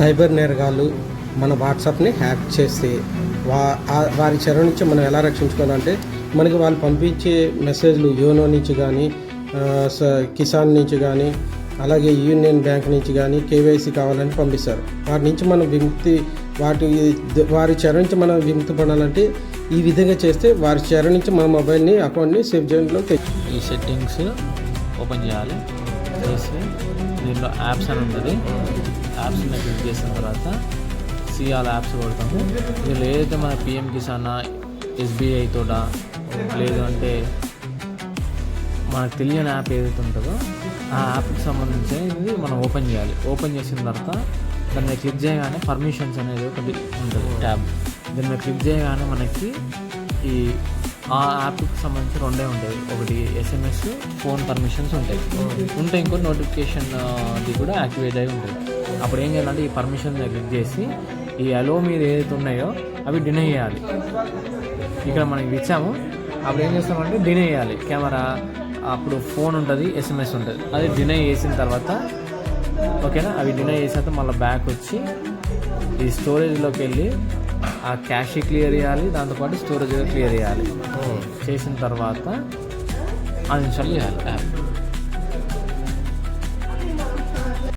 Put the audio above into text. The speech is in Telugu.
సైబర్ నేరగాళ్ళు మన వాట్సాప్ని హ్యాక్ చేస్తే వా వారి చెర నుంచి మనం ఎలా రక్షించుకోవాలంటే మనకి వాళ్ళు పంపించే మెసేజ్లు యోనో నుంచి కానీ స- కిసాన్ నుంచి కానీ అలాగే యూనియన్ బ్యాంక్ నుంచి కానీ కేవైసీ కావాలని పంపిస్తారు. వాటి నుంచి మనం విముక్తి వాటి వారి చెర నుంచి మనం విముక్తి పడాలంటే ఈ విధంగా చేస్తే వారి చెర నుంచి మన మొబైల్ని అకౌంట్ని సేఫ్ చేయడంలో ఈ సెట్టింగ్స్ ఓపెన్ చేయాలి. చేసి దీంట్లో యాప్స్ అని ఉంటుంది. యాప్స్ క్లిక్ చేసిన తర్వాత సిఆర్ యాప్స్ కొడతాము దీనిలో ఏదైతే మన పిఎం కిసాన్ ఎస్బీఐ తోట లేదు అంటే మనకు తెలియని యాప్ ఏదైతే ఉంటుందో ఆ యాప్కి సంబంధించి మనం ఓపెన్ చేయాలి. ఓపెన్ చేసిన తర్వాత దాన్ని క్లిక్ చేయగానే పర్మిషన్స్ అనేది ఒకటి ఉంటుంది. ట్యాబ్ దీన్ని క్లిక్ చేయగానే మనకి ఈ ఆ యాప్కి సంబంధించి రెండే ఉంటాయి ఒకటి ఎస్ఎంఎస్ ఫోన్ పర్మిషన్స్ ఉంటాయి. ఉంటాయి ఇంకో నోటిఫికేషన్ అది కూడా యాక్టివేట్ అయి ఉంటుంది. అప్పుడు ఏం చేయాలంటే ఈ పర్మిషన్ క్లిక్ చేసి ఈ అలో మీద ఏదైతే ఉన్నాయో అవి డినై చేయాలి. ఇక్కడ మనకి ఇచ్చాము. అప్పుడు ఏం చేస్తామంటే డినై చేయాలి. కెమెరా అప్పుడు ఫోన్ ఉంటుంది ఎస్ఎంఎస్ ఉంటుంది. అది డినై చేసిన తర్వాత ఓకేనా? అవి డినై చేసిన మళ్ళీ బ్యాక్ వచ్చి ఈ స్టోరేజ్లోకి వెళ్ళి ఆ క్యాష్ క్లియర్ చేయాలి దాంతోపాటు స్టోరేజ్ క్లియర్ చేయాలి. చేసిన తర్వాత అన్ఇన్స్టాల్ చేయాలి. యాప్